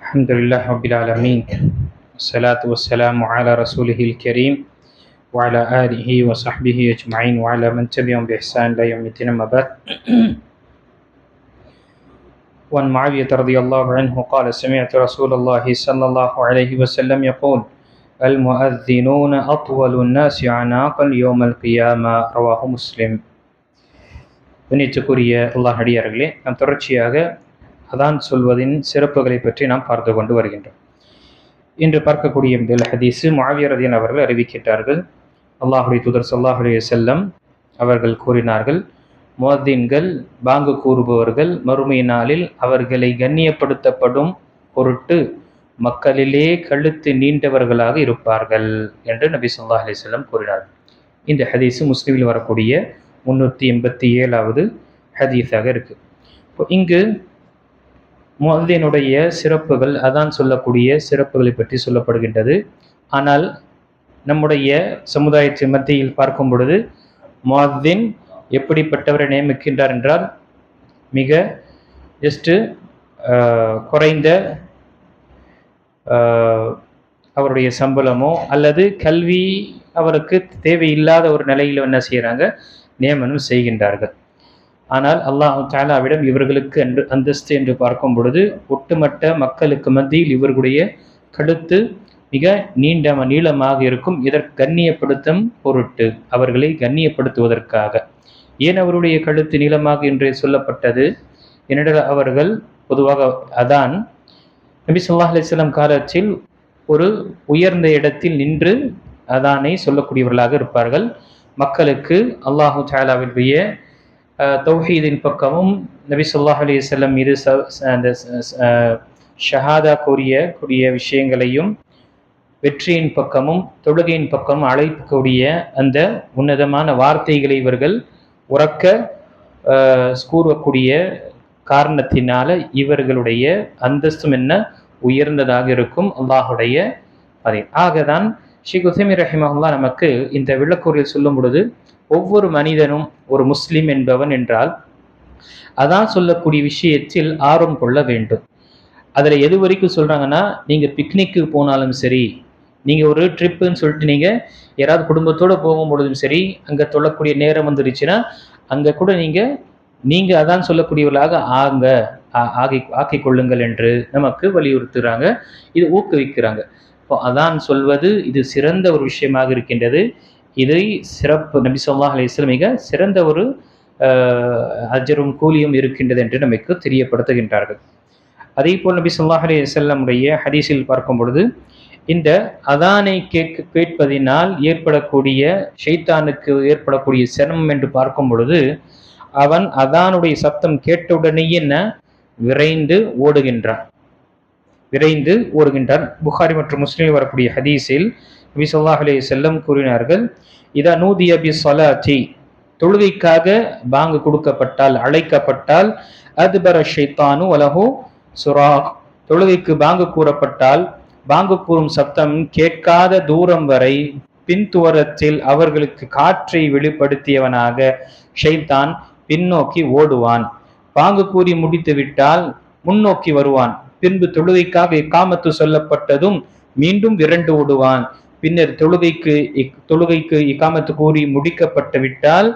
الحمد لله رب العالمين والصلاة والسلام على رسوله الكريم وعلى آله وصحبه أجمعين وعلى من تبعهم بإحسان إلى يوم الدين أما بعد وعن معاوية رضي الله عنه قال سمعت رسول الله صلى الله عليه وسلم يقول المؤذنون أطول الناس عناقا يوم القيامة رواه مسلم கண்ணியத்துக்குரிய அல்லாஹ் அடியார்களே நாம் தொடர்ச்சியாக அதான் சொல்வதின் சிறப்புகளை பற்றி நாம் பார்த்து கொண்டு வருகின்றோம். இன்று பார்க்கக்கூடிய முதல் ஹதீஸு மாவியரதியன் அவர்கள் அறிவிக்கின்றார்கள். அல்லாஹுடைய தூதர் சொல்லாஹுடைய செல்லம் அவர்கள் கூறினார்கள் மோதீன்கள் பாங்கு கூறுபவர்கள் மறுமை நாளில் அவர்களை கண்ணியப்படுத்தப்படும் பொருட்டு மக்களிலே கழுத்து நீண்டவர்களாக இருப்பார்கள் என்று நபி சொல்லா அலிசல்லம் கூறினார்கள். இந்த ஹதீஸு முஸ்லீமில் வரக்கூடிய முன்னூற்றி எண்பத்தி ஏழாவது ஹதீஸாக இருக்குது இப்போ இங்கு முஹத்தினுடைய சிறப்புகள் அதான் சொல்லக்கூடிய சிறப்புகளை பற்றி சொல்லப்படுகின்றது. ஆனால் நம்முடைய சமுதாயத்தின் மத்தியில் பார்க்கும் பொழுது முஹத்தின் எப்படிப்பட்டவரை நியமிக்கின்றார் என்றால் மிக ஜஸ்ட்டு குறைந்த அவருடைய சம்பளமோ அல்லது கல்வி அவருக்கு தேவையில்லாத ஒரு நிலையில் என்ன செய்கிறாங்க நியமனம் செய்கின்றார்கள். ஆனால் அல்லாஹ் தாலாவிடம் இவர்களுக்கு என்று அந்தஸ்து என்று பார்க்கும் பொழுது ஒட்டுமொத்த மக்களுக்கு மத்தியில் இவர்களுடைய கழுத்து மிக நீண்ட நீளமாக இருக்கும். இதற்கு கண்ணியப்படுத்தும் பொருட்டு அவர்களை கண்ணியப்படுத்துவதற்காக. ஏன் அவருடைய கழுத்து நீளமாக என்று சொல்லப்பட்டது? என்னிட அவர்கள் பொதுவாக அதான் நபி சொல்லா அலிஸ்லாம் காலத்தில் ஒரு உயர்ந்த இடத்தில் நின்று அதானை சொல்லக்கூடியவர்களாக இருப்பார்கள். மக்களுக்கு அல்லாஹு சாலாவினுடைய தௌஹீதின் பக்கமும் நபி சொல்லாஹ் அலி செல்லம் மீது அந்த ஷஹாதா கூறிய கூடிய விஷயங்களையும் வெற்றியின் பக்கமும் தொழுகையின் பக்கமும் அழைக்கக்கூடிய அந்த உன்னதமான வார்த்தைகளை இவர்கள் உறக்க கூறக்கூடிய காரணத்தினால இவர்களுடைய அந்தஸ்தும் என்ன? உயர்ந்ததாக இருக்கும் அல்லாஹுடைய அதை ஆகதான் ஸ்ரீ குசமி ரஹிமஹுல்லா நமக்கு இந்த விளக்கூரில் சொல்லும் பொழுது ஒவ்வொரு மனிதனும் ஒரு முஸ்லிம் என்பவன் என்றால் அதான் சொல்லக்கூடிய விஷயத்தில் ஆர்வம் கொள்ள வேண்டும். அதில் எது வரைக்கும் சொல்கிறாங்கன்னா நீங்கள் பிக்னிக்கு போனாலும் சரி நீங்கள் ஒரு ட்ரிப்புன்னு சொல்லிட்டு நீங்கள் யாராவது குடும்பத்தோடு போகும் பொழுதும் சரி அங்கே தொல்லக்கூடிய நேரம் வந்துருச்சுன்னா அங்கே கூட நீங்கள் நீங்கள் அதான் சொல்லக்கூடியவர்களாக ஆங்க ஆகி ஆக்கி கொள்ளுங்கள் என்று நமக்கு வலியுறுத்துகிறாங்க இது ஊக்குவிக்கிறாங்க. இப்போ அதான் சொல்வது இது சிறந்த ஒரு விஷயமாக இருக்கின்றது. இதை சிறப்பு நபி சொல்லா அலிஸ்லம் மிக சிறந்த ஒரு அஜரும் கூலியும் இருக்கின்றது என்று நமக்கு தெரியப்படுத்துகின்றார்கள். அதே போல் நபி சொல்லாஹ் அலி செல்லமுடைய ஹதீஸில் பார்க்கும் பொழுது இந்த அதானை கேட்க கேட்பதினால் ஏற்படக்கூடிய ஷைத்தானுக்கு ஏற்படக்கூடிய சிரமம் என்று பார்க்கும் பொழுது அவன் அதானுடைய சத்தம் கேட்டவுடனேயே என்ன? விரைந்து ஓடுகின்றான். விரைந்து ஓடுகின்றான். புகாரி மற்றும் முஸ்லீம் வரக்கூடிய ஹதீஸில் நபி சொல்லாஹ் அலி செல்லம் கூறினார்கள் இதா நூதி அபி சொலாச்சி தொழுகைக்காக பாங்கு கொடுக்கப்பட்டால் அழைக்கப்பட்டால் அதுபர ஷைத்தானு அலஹு சுராக் தொழுகைக்கு பாங்கு கூறப்பட்டால் பாங்கு கூறும் சப்தம் கேட்காத தூரம் வரை பின்துவரத்தில் அவர்களுக்கு காற்றை வெளிப்படுத்தியவனாக ஷைத்தான் பின்னோக்கி ஓடுவான். பாங்கு கூறி முடித்து விட்டால் முன்னோக்கி வருவான். பின்பு தொழுகைக்காக இக்காமத்து சொல்லப்பட்டதும் மீண்டும் விரண்டு ஓடுவான். பின்னர் தொழுகைக்கு தொழுகைக்கு இக்காமத்து கூறி முடிக்கப்பட்டு விட்டால்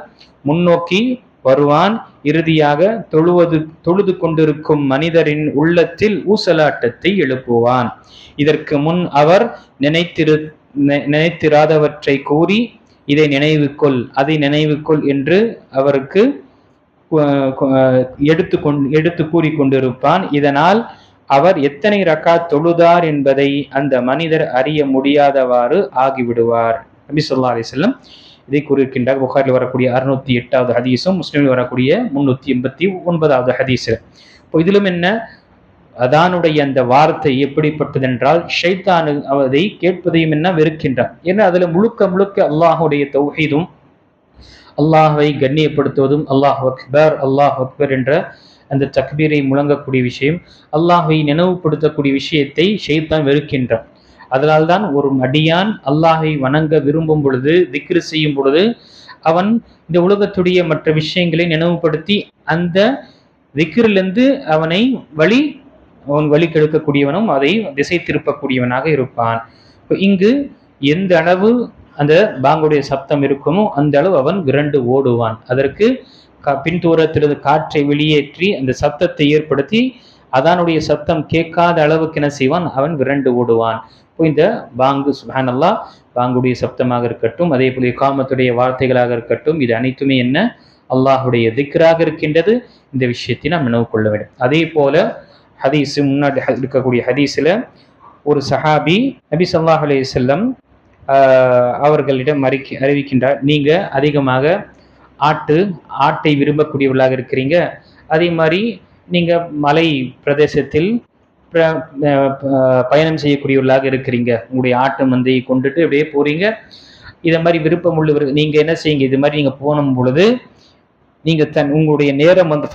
முன்னோக்கி வருவான். இறுதியாக தொழுவது தொழுது கொண்டிருக்கும் மனிதரின் உள்ளத்தில் ஊசலாட்டத்தை எழுப்புவான். இதற்கு முன் அவர் நினைத்திரு நினைத்திராதவற்றை கூறி இதை நினைவுக்கொள் அதை நினைவுக்கொள் என்று அவருக்கு எடுத்து கொண்டு எடுத்து கூறிக்கொண்டிருப்பான். இதனால் அவர் எத்தனை ரக்கா தொழுதார் என்பதை அந்த மனிதர் அறிய முடியாதவாறு ஆகிவிடுவார். நபி சொல்லா அலி செல்லம் இதை கூறியிருக்கின்றார். புகாரில் வரக்கூடிய அறுநூத்தி எட்டாவது ஹதீஸும் முஸ்லீமில் வரக்கூடிய முன்னூத்தி எண்பத்தி ஒன்பதாவது ஹதீஸ். இப்போ இதிலும் என்ன? அதானுடைய அந்த வார்த்தை எப்படிப்பட்டது என்றால் ஷைத்தானு அதை கேட்பதையும் என்ன? வெறுக்கின்றார் ஏன்னா அதுல முழுக்க முழுக்க அல்லாஹுடைய தௌஹீதும் அல்லாஹை கண்ணியப்படுத்துவதும் அல்லாஹ் அக்பர் அல்லாஹ் அக்பர் என்ற அந்த தக்பீரை முழங்கக்கூடிய விஷயம் அல்லாஹை நினைவுபடுத்தக்கூடிய விஷயத்தை ஷெய்தான் வெறுக்கின்றான். அதனால்தான் ஒரு அடியான் அல்லாஹை வணங்க விரும்பும் பொழுது திக்ரு செய்யும் பொழுது அவன் இந்த உலகத்துடைய மற்ற விஷயங்களை நினைவுபடுத்தி அந்த திக்ரிலிருந்து அவனை வழி அவன் வழி கெடுக்கக்கூடியவனும் அதை திசை திருப்பக்கூடியவனாக இருப்பான். இங்கு எந்த அளவு அந்த பாங்குடைய சப்தம் இருக்குமோ அந்த அளவு அவன் விரண்டு ஓடுவான். அதற்கு பின்தூரத்திலிருந்து காற்றை வெளியேற்றி அந்த சத்தத்தை ஏற்படுத்தி அதானுடைய சத்தம் கேட்காத அளவுக்கு என்ன செய்வான்? அவன் விரண்டு ஓடுவான். இப்போ இந்த பாங்கு சுஹானல்லா பாங்குடைய சப்தமாக இருக்கட்டும் அதே போல காமத்துடைய வார்த்தைகளாக இருக்கட்டும் இது அனைத்துமே என்ன? அல்லாஹுடைய திக்ராக இருக்கின்றது. இந்த விஷயத்தை நாம் நினைவு கொள்ள வேண்டும். அதே போல ஹதீஸ் முன்னாடி இருக்கக்கூடிய ஹதீஸில் ஒரு சஹாபி நபி சல்லாஹ் அலி செல்லம் அவர்களிடம் அறிக்கை அறிவிக்கின்றார் நீங்கள் அதிகமாக ஆட்டு ஆட்டை விரும்பக்கூடியவர்களாக இருக்கிறீங்க. அதே மாதிரி நீங்கள் மலை பிரதேசத்தில் ப- பயணம் செய்யக்கூடியவர்களாக இருக்கிறீங்க. உங்களுடைய ஆட்டு மந்தையை கொண்டுட்டு அப்படியே போகிறீங்க இதை மாதிரி விருப்பம் உள்ளவர் நீங்கள் என்ன செய்யுங்க? இது மாதிரி நீங்கள் போனும் பொழுது நீங்கள் தன் உங்களுடைய நேரம் வந்து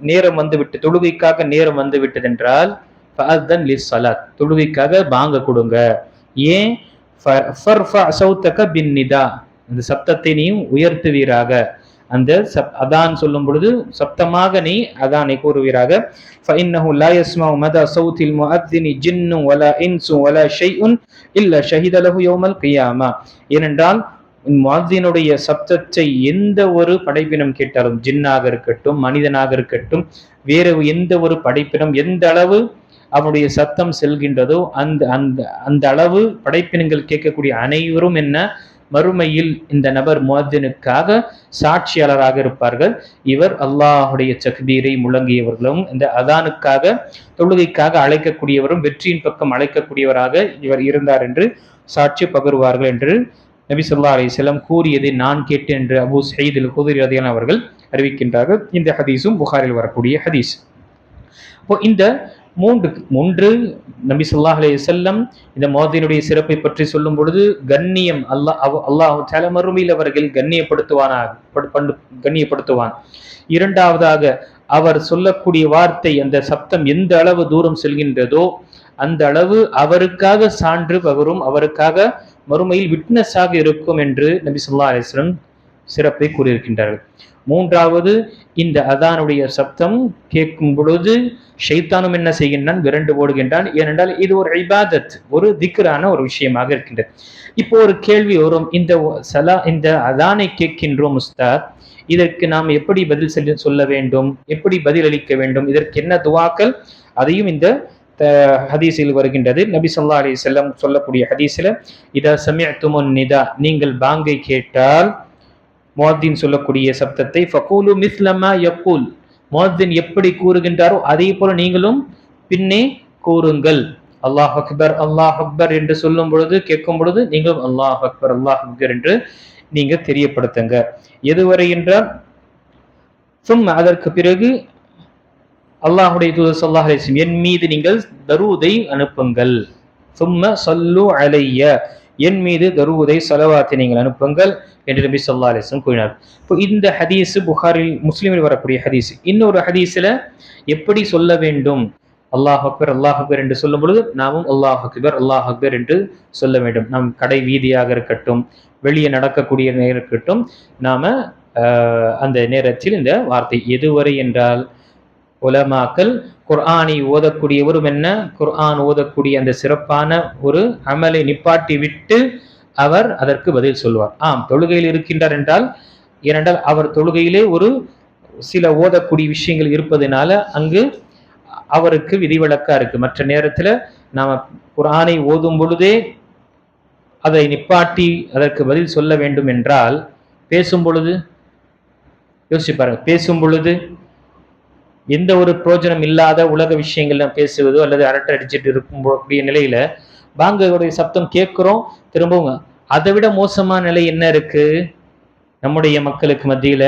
நேரம் வந்து விட்டு தொழுகைக்காக நேரம் வந்து விட்டதென்றால் லிஸ் சலாத் தொழுகைக்காக வாங்க கொடுங்க. ஏன்? ஃப- ஃபர்ஃபா சௌத்தக பின்னிதா. இந்த சப்தத்தை நீயும் உயர்த்துவீராக. அந்த சப் அதான் சொல்லும் பொழுது சப்தமாக நீ அதானை கூறுவீராக فإنه لا يسمع مدى صوت المؤذن جن ولا إنس ولا شيء إلا شهد له يوم القيامة ஏனென்றால் முஅத்தினுடைய சப்தத்தை எந்த ஒரு படைப்பினம் கேட்டாலும் ஜின்னாக இருக்கட்டும் மனிதனாக இருக்கட்டும் வேறு எந்த ஒரு படைப்பினம் எந்த அளவு அவனுடைய சத்தம் செல்கின்றதோ அந்த அந்த அந்த அளவு படைப்பினங்கள் கேட்கக்கூடிய அனைவரும் என்ன மறுமையில் இந்த நபர் முஅத்தினுக்காக சாட்சியாளராக இருப்பார்கள். இவர் அல்லாஹுடைய சக்பீரை முழங்கியவர்களும் இந்த அதானுக்காக தொழுகைக்காக அழைக்கக்கூடியவரும் வெற்றியின் பக்கம் அழைக்கக்கூடியவராக இவர் இருந்தார் என்று சாட்சி பகருவார்கள் என்று நபி சொல்லா அலிஸ்லாம் கூறியதை நான் கேட்டேன் என்று அபு சயீதில் அல் குதிரி ரதியான் அவர்கள் அறிவிக்கின்றார்கள். இந்த ஹதீஸும் புகாரில் வரக்கூடிய ஹதீஸ். இப்போ இந்த மூன்று ஒன்று நபி சொல்லாஹ் அலே செல்லம் இந்த மோதினுடைய சிறப்பை பற்றி சொல்லும் பொழுது கண்ணியம் அல்லாஹ் அவ- அல்லாஹ் சில மறுமையில் அவர்கள் கண்ணியப்படுத்துவானாக கண்ணியப்படுத்துவான். இரண்டாவதாக அவர் சொல்லக்கூடிய வார்த்தை அந்த சப்தம் எந்த அளவு தூரம் செல்கின்றதோ அந்த அளவு அவருக்காக சான்று பகரும் அவருக்காக மறுமையில் விட்னஸாக இருக்கும் என்று நபி சொல்லா அலிஸ்லம் சிறப்பை கூறியிருக்கின்றார்கள். மூன்றாவது இந்த அதானுடைய சப்தம் கேட்கும் பொழுது ஷைத்தானும் என்ன செய்கின்றான்? விரண்டு ஓடுகின்றான் ஏனென்றால் இது ஒரு ஐபாதத் ஒரு திக்ரான ஒரு விஷயமாக இருக்கின்றது. இப்போ ஒரு கேள்வி வரும். இந்த சலா இந்த அதானை கேட்கின்றோம் உஸ்தாத். இதற்கு நாம் எப்படி பதில் செல்ல சொல்ல வேண்டும்? எப்படி பதில் அளிக்க வேண்டும்? இதற்கு என்ன துவாக்கள்? அதையும் இந்த ஹதீஸில் வருகின்றது. நபி சொல்லா அலி செல்லம் சொல்லக்கூடிய ஹதீஸில் இதா சமிஅத்துமுன் நிதா. நீங்கள் பாங்கை கேட்டால் முஅத்தின் சொல்லக்கூடிய சப்தத்தை ஃபகூலு மிஸ்லமா யக்கூல். முஅத்தின் எப்படி கூறுகின்றாரோ அதே போல நீங்களும் பின்னே கூறுங்கள். அல்லாஹ் அக்பர் அல்லாஹ் அக்பர் என்று சொல்லும் பொழுது கேட்கும் பொழுது நீங்களும் அல்லாஹ் அக்பர் அல்லாஹ் அக்பர் என்று நீங்க தெரியப்படுத்துங்க. எதுவரை என்றால் சும் அதற்கு பிறகு அல்லாஹுடைய தூதர் ஸல்லல்லாஹு என் மீது நீங்கள் தரூதை அனுப்புங்கள். சும்ம சல்லு அலைய என் மீது தருவதை செலவாத்தை நீங்கள் அனுப்புங்கள் என்று நபி சொல்லா அலிஸ்லம் கூறினார். இப்போ இந்த ஹதீஸ் புகாரில் முஸ்லீமில் வரக்கூடிய ஹதீஸ் இன்னொரு ஹதீஸில் எப்படி சொல்ல வேண்டும்? அல்லாஹ் அக்பர் அல்லாஹ் அக்பர் என்று சொல்லும் பொழுது நாமும் அல்லாஹ் அக்பர் அல்லாஹ் அக்பர் என்று சொல்ல வேண்டும். நம் கடை வீதியாக இருக்கட்டும் வெளியே நடக்கக்கூடிய நேரம் இருக்கட்டும் நாம் அந்த நேரத்தில் இந்த வார்த்தை எதுவரை என்றால் உலமாக்கள் குர்ஆனை ஓதக்கூடியவரும் என்ன? குர்ஆன் ஓதக்கூடிய அந்த சிறப்பான ஒரு அமலை நிப்பாட்டி விட்டு அவர் அதற்கு பதில் சொல்வார். ஆம் தொழுகையில் இருக்கின்றார் என்றால் ஏனென்றால் அவர் தொழுகையிலே ஒரு சில ஓதக்கூடிய விஷயங்கள் இருப்பதனால அங்கு அவருக்கு விதிவிலக்கா இருக்கு. மற்ற நேரத்துல நாம குர்ஆனை ஓதும் பொழுதே அதை நிப்பாட்டி அதற்கு பதில் சொல்ல வேண்டும் என்றால் பேசும் பொழுது யோசிச்சு பாருங்க பேசும் பொழுது எந்த ஒரு பிரோஜனம் இல்லாத உலக விஷயங்கள்ல பேசுவதோ அல்லது அரட்டை அடிச்சுட்டு இருக்கும் கூடிய நிலையில பாங்குடைய சப்தம் கேட்கிறோம். திரும்பவும் அதை விட மோசமான நிலை என்ன இருக்கு? நம்முடைய மக்களுக்கு மத்தியில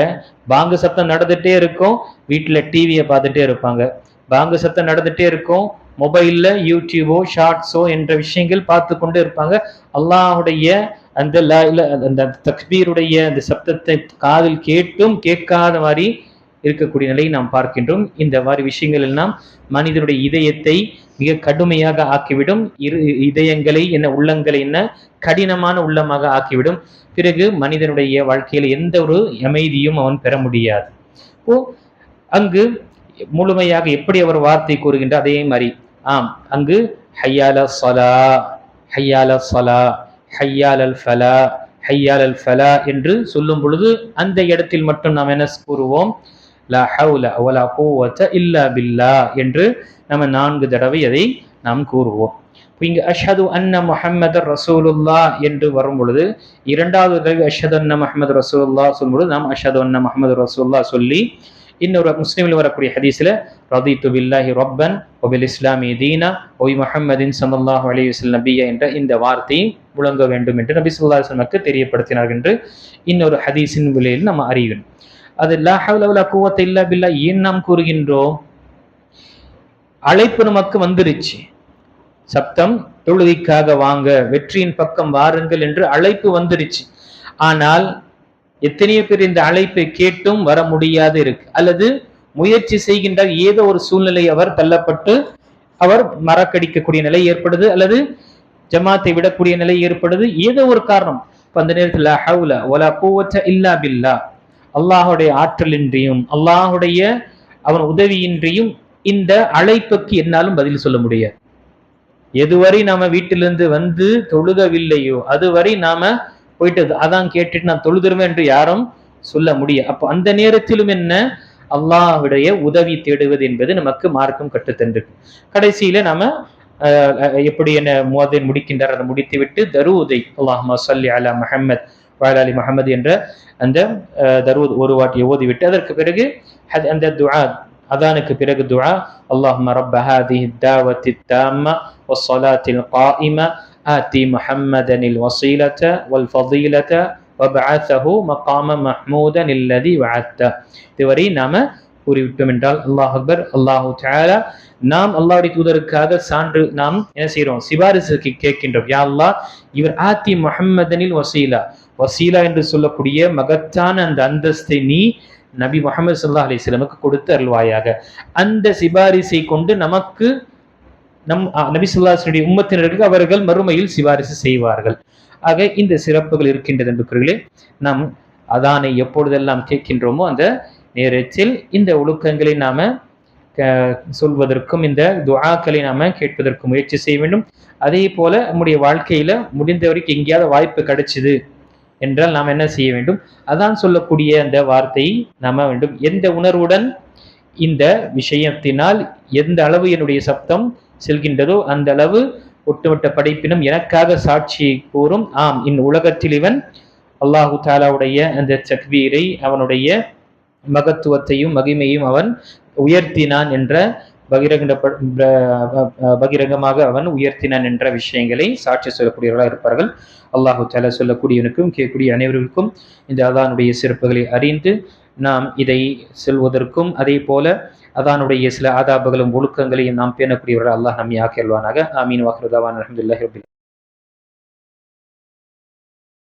பாங்கு சத்தம் நடந்துட்டே இருக்கும். வீட்டுல டிவியை பார்த்துட்டே இருப்பாங்க. பாங்கு சத்தம் நடந்துட்டே இருக்கும். மொபைல்ல யூடியூபோ ஷார்ட்ஸோ என்ற விஷயங்கள் பார்த்து கொண்டு இருப்பாங்க. அல்லாஹுடைய அந்த அந்த தக்பீருடைய அந்த சப்தத்தை காதில் கேட்டும் கேட்காத மாதிரி இருக்கக்கூடிய நிலையை நாம் பார்க்கின்றோம். இந்த மாதிரி விஷயங்கள் எல்லாம் மனிதனுடைய இதயத்தை மிக கடுமையாக ஆக்கிவிடும். இரு இதயங்களை என்ன உள்ளங்களை என்ன கடினமான உள்ளமாக ஆக்கிவிடும். பிறகு மனிதனுடைய வாழ்க்கையில் எந்த ஒரு அமைதியும் அவன் பெற முடியாது. ஓ அங்கு முழுமையாக எப்படி அவர் வார்த்தை கூறுகின்ற அதே மாதிரி ஆம் அங்கு ஹையால சலா ஹையால சலா ஹையால் அல் ஃபலா ஹையால் அல் ஃபலா என்று சொல்லும் பொழுது அந்த இடத்தில் மட்டும் நாம் என்ன கூறுவோம்? லா ஹவுல அவலா கூவத்த இல்லா பில்லா என்று நம்ம நான்கு தடவை அதை நாம் கூறுவோம். இங்கு அஷது அன்ன முஹம்மது ரசூலுல்லா என்று வரும் பொழுது இரண்டாவது தடவை அஷது அன்ன முஹமது ரசூலுல்லா சொல்லும் பொழுது நாம் அஷது அன்ன முஹமது ரசூல்லா சொல்லி இன்னொரு முஸ்லீமில் வரக்கூடிய ஹதீஸில் ரதி துபில்லாஹி ரப்பன் ஒபில் இஸ்லாமி தீனா ஒய் முஹம்மதின் சல்லல்லாஹு அலிவசல் நபியா என்ற இந்த வார்த்தையை முழங்க வேண்டும் என்று நபி ஸல்லல்லாஹு அலைஹி தெரியப்படுத்தினார் என்று இன்னொரு ஹதீஸின் விலையில் நம்ம அறிவோம். அது லா இல்லா பில்லா ஏன் நாம் கூறுகின்றோம் அழைப்பு நமக்கு வந்துருச்சு. சப்தம் தொழுகைக்காக வாங்க வெற்றியின் பக்கம் வாருங்கள் என்று அழைப்பு வந்துருச்சு. ஆனால் எத்தனையோ பேர் இந்த அழைப்பை கேட்டும் வர முடியாது இருக்கு. அல்லது முயற்சி செய்கின்றால் ஏதோ ஒரு சூழ்நிலை அவர் தள்ளப்பட்டு அவர் மறக்கடிக்கக்கூடிய நிலை ஏற்படுது. அல்லது ஜமாத்தை விடக்கூடிய நிலை ஏற்படுது. ஏதோ ஒரு காரணம். அந்த நேரத்தில் ஹவுல ஒலா கூவற்ற இல்லா பில்லா அல்லாஹுடைய ஆற்றலின்றியும் அல்லாஹுடைய அவன் உதவியின்றியும் இந்த அழைப்புக்கு என்னாலும் பதில் சொல்ல முடியாது. எதுவரை நாம வீட்டிலிருந்து வந்து தொழுகவில்லையோ அதுவரை நாம போயிட்டு அதான் கேட்டுட்டு நான் தொழுதுருவேன் என்று யாரும் சொல்ல முடியும் அப்போ அந்த நேரத்திலும் என்ன? அல்லாஹுடைய உதவி தேடுவது என்பது நமக்கு மார்க்கம் கற்றுத்தந்திருக்கு கடைசியில நாம அஹ், எப்படி என்ன மோதன் முடிக்கின்றார் அதை முடித்துவிட்டு தருவதை அல்லாஹ் சல்லி அலா முஹம்மத் வாயிலாலி முகமது என்ற அந்த தருவது ஒரு வாட்டியை ஓதிவிட்டு அதற்கு பிறகு அந்த துஆ அதானுக்கு பிறகு துஆ அல்லாஹும ரப்ப ஹாதிஹி தாவத்தி தாம்ம வஸ்ஸலாத்தில் காயிம ஆதி முஹம்மதனில் வசீலத வல் ஃபதீலத வபஅத்தஹு மகாம மஹ்மூதன் இல்லதி வஅத்த இதுவரை நாம கூறிவிட்டோம் என்றால் அல்லாஹ் அக்பர் அல்லாஹு தாலா நாம் அல்லாஹுடைய தூதருக்காக சான்று நாம் என்ன செய்கிறோம் சிபாரிசுக்கு கேட்கின்றோம் யா அல்லாஹ் இவர் ஆத்தி முஹம்மதனில் வசீலா வசீலா என்று சொல்லக்கூடிய மகத்தான அந்த அந்தஸ்தை நீ நபி முகமது சல்லா அலிஸ்லமுக்கு கொடுத்து அருள்வாயாக. அந்த சிபாரிசை கொண்டு நமக்கு நம் நபி சொல்லாசனுடைய உம்மத்தினருக்கு அவர்கள் மறுமையில் சிபாரிசு செய்வார்கள். ஆக இந்த சிறப்புகள் இருக்கின்றது என்பவர்களே நாம் அதானை எப்பொழுதெல்லாம் கேட்கின்றோமோ அந்த நேரத்தில் இந்த ஒழுக்கங்களை நாம க- சொல்வதற்கும் இந்த துவாக்களை நாம கேட்பதற்கு முயற்சி செய்ய வேண்டும். அதே போல நம்முடைய வாழ்க்கையில முடிந்த வரைக்கும் எங்கேயாவது வாய்ப்பு கிடைச்சிது என்றால் நாம் என்ன செய்ய வேண்டும்? அதான் சொல்லக்கூடிய அந்த வார்த்தையை நாம வேண்டும். எந்த உணர்வுடன் இந்த விஷயத்தினால் எந்த அளவு என்னுடைய சப்தம் செல்கின்றதோ அந்த அளவு ஒட்டுமொத்த படைப்பினும் எனக்காக சாட்சி கூறும். ஆம் இன் உலகத்தில் இவன் அல்லாஹு தாலாவுடைய அந்த சக்வீரை அவனுடைய மகத்துவத்தையும் மகிமையும் அவன் உயர்த்தினான் என்ற பகிரங்க பகிரங்கமாக அவன் உயர்த்தினான் என்ற விஷயங்களை சாட்சி சொல்லக்கூடியவர்களாக இருப்பார்கள். அல்லாஹு தாலா சொல்லக்கூடியவனுக்கும் கேட்கக்கூடிய அனைவருக்கும் இந்த அதானுடைய சிறப்புகளை அறிந்து நாம் இதை செல்வதற்கும் அதே போல அதானுடைய சில ஆதாபங்களும் ஒழுக்கங்களையும் நாம் பேணக்கூடியவர்கள் அல்லாஹ் நம்மை ஆக்கியல்வானாக ஆமீன். வாக்குறதாவான் அஹமதுல்லாஹி